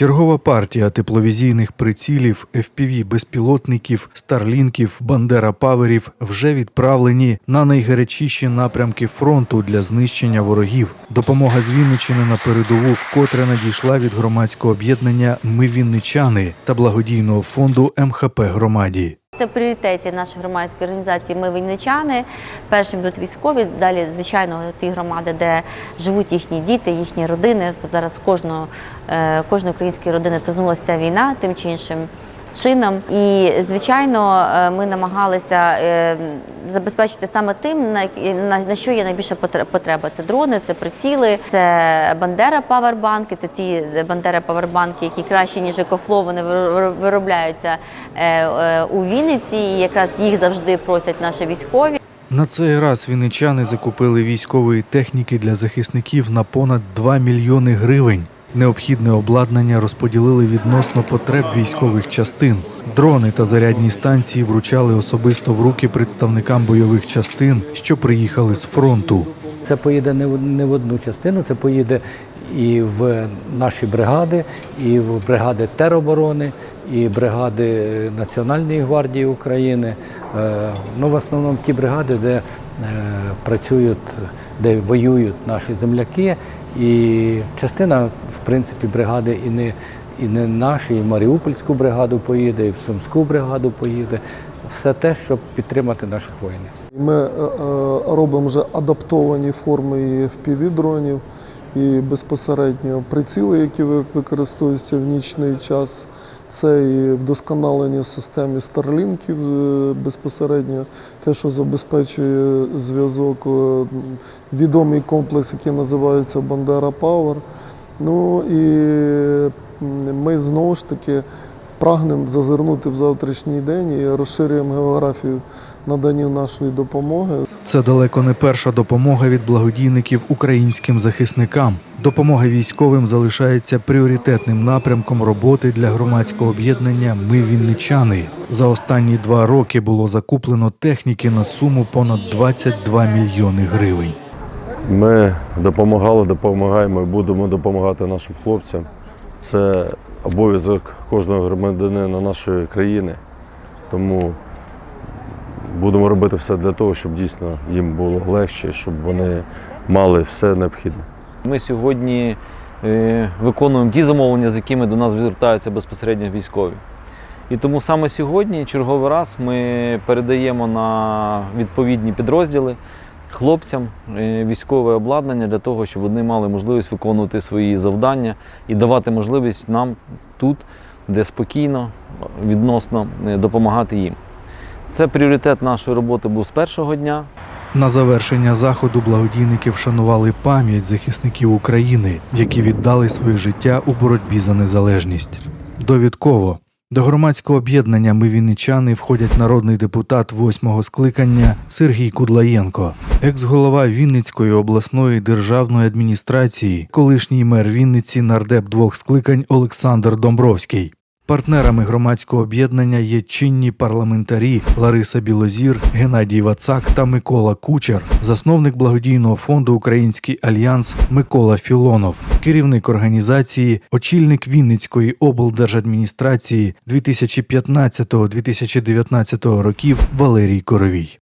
Чергова партія тепловізійних прицілів, fpv безпілотників, старлінків, бандера паверів вже відправлені на найгарячіші напрямки фронту для знищення ворогів. Допомога з Вінничини на передову вкотре надійшла від громадського об'єднання Ми Вінничани та благодійного фонду МХП громаді. Це в пріоритеті нашої громадської організації Ми вінничани. Першим йдуть військові, далі, звичайно, ті громади, де живуть їхні діти, їхні родини. Зараз кожного, е, кожної української родини торкнулася ця війна тим чи іншим чином. І, звичайно, е, ми намагалися е, забезпечити саме тим, на, що є найбільша потре- потреба. Це дрони, це приціли, це Бандера павербанки, це ті Бандера павербанки, які краще, ніж екофло, вони вир- вир- виробляються е, у Вінниці. І якраз їх завжди просять наші військові. На цей раз вінничани закупили військової техніки для захисників на понад 2 мільйони гривень. Необхідне обладнання розподілили відносно потреб військових частин. Дрони та зарядні станції вручали особисто в руки представникам бойових частин, що приїхали з фронту. Це поїде не в не в одну частину, це поїде і в наші бригади, і в бригади тероборони, і бригади Національної гвардії України. Е, Ну, в основному ті бригади, де працюють, де воюють наші земляки. І частина, в принципі, бригади і не, і не наші, і в Маріупольську бригаду поїде, і в Сумську бригаду поїде. Все те, щоб підтримати наших воїнів. Ми е, е, робимо вже адаптовані форми FPV-дронів, і безпосередньо приціли, які ви- використовуються в нічний час. Це і вдосконалення системи старлінків е, безпосередньо, те, що забезпечує зв'язок, е, відомий комплекс, який називається Бандера Пауер. Ну і ми знову ж таки прагнемо зазирнути в завтрашній день і розширюємо географію надання нашої допомоги. Це далеко не перша допомога від благодійників українським захисникам. Допомога військовим залишається пріоритетним напрямком роботи для громадського об'єднання Ми Вінничани. За останні два роки було закуплено техніки на суму понад 22 мільйони гривень. Ми допомагали, допомагаємо і будемо допомагати нашим хлопцям. Це обов'язок кожного громадянина нашої країни. Тому будемо робити все для того, щоб дійсно їм було легше, щоб вони мали все необхідне. Ми сьогодні е, виконуємо ті замовлення, з якими до нас звертаються безпосередньо військові. І тому саме сьогодні, черговий раз, ми передаємо на відповідні підрозділи хлопцям е, військове обладнання для того, щоб вони мали можливість виконувати свої завдання і давати можливість нам тут, де спокійно, відносно е, допомагати їм. Це пріоритет нашої роботи був з першого дня. На завершення заходу благодійники вшанували пам'ять захисників України, які віддали своє життя у боротьбі за незалежність. Довідково до громадського об'єднання Ми Вінничани входять народний депутат восьмого скликання Сергій Кудлаєнко, екс-голова Вінницької обласної державної адміністрації, колишній мер Вінниці нардеп двох скликань Олександр Домбровський. Партнерами громадського об'єднання є чинні парламентарі Лариса Білозір, Геннадій Вацак та Микола Кучер, засновник благодійного фонду Український альянс Микола Філонов, керівник організації, очільник Вінницької облдержадміністрації 2015-2019 років Валерій Коровій.